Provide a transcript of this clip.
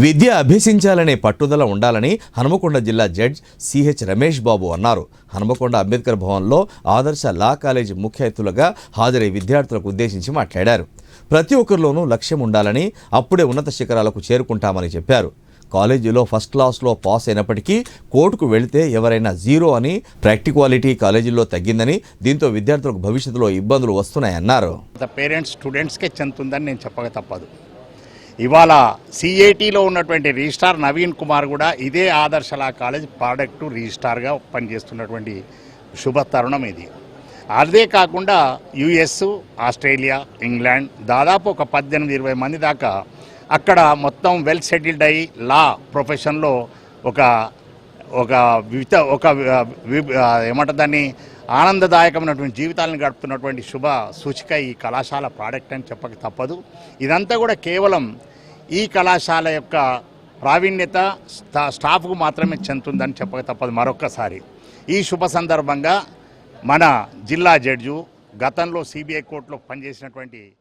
విద్య అభ్యసించాలనే పట్టుదల ఉండాలని హనుమకొండ జిల్లా జడ్జ్ సిహెచ్ రమేష్ బాబు అన్నారు. హనుమకొండ అంబేద్కర్ భవన్లో ఆదర్శ లా కాలేజీ ముఖ్య అతిథులుగా హాజరై విద్యార్థులకు ఉద్దేశించి మాట్లాడారు. ప్రతి ఒక్కరిలోనూ లక్ష్యం ఉండాలని అప్పుడే ఉన్నత శిఖరాలకు చేరుకుంటామని చెప్పారు. కాలేజీలో ఫస్ట్ క్లాస్లో పాస్ అయినప్పటికీ కోర్టుకు వెళితే ఎవరైనా జీరో అని ప్రాక్టికాలిటీ కాలేజీల్లో తగ్గిందని దీంతో విద్యార్థులకు భవిష్యత్తులో ఇబ్బందులు వస్తున్నాయన్నారు. పేరెంట్స్ స్టూడెంట్స్కే చెందుతుందని నేను చెప్పక తప్పదు. ఇవాళ సిఐటిలో ఉన్నటువంటి రిజిస్టార్ నవీన్ కుమార్ కూడా ఇదే ఆదర్శలా కాలేజ్ ప్రోడక్ట్ రిజిస్టార్గా పనిచేస్తున్నటువంటి శుభ తరుణం ఇది. అదే కాకుండా యుఎస్ ఆస్ట్రేలియా ఇంగ్లాండ్ దాదాపు ఒక పద్దెనిమిది ఇరవై మంది దాకా అక్కడ మొత్తం వెల్ సెటిల్డ్ అయ్యి లా ప్రొఫెషన్లో ఒక ఒక విత ఒక వి- ఏమంటారు దాన్ని ఆనందదాయకమైనటువంటి జీవితాలను గడుపుతున్నటువంటి శుభ సూచిక ఈ కళాశాల ప్రాడక్ట్ అని చెప్పక తప్పదు. ఇదంతా కూడా కేవలం ఈ కళాశాల యొక్క ప్రావీణ్యత స్టా స్టాఫ్కు మాత్రమే చెందుతుందని చెప్పక తప్పదు మరొక్కసారి. ఈ శుభ సందర్భంగా మన జిల్లా జడ్జు గతంలో సిబిఐ కోర్టులో పనిచేసినటువంటి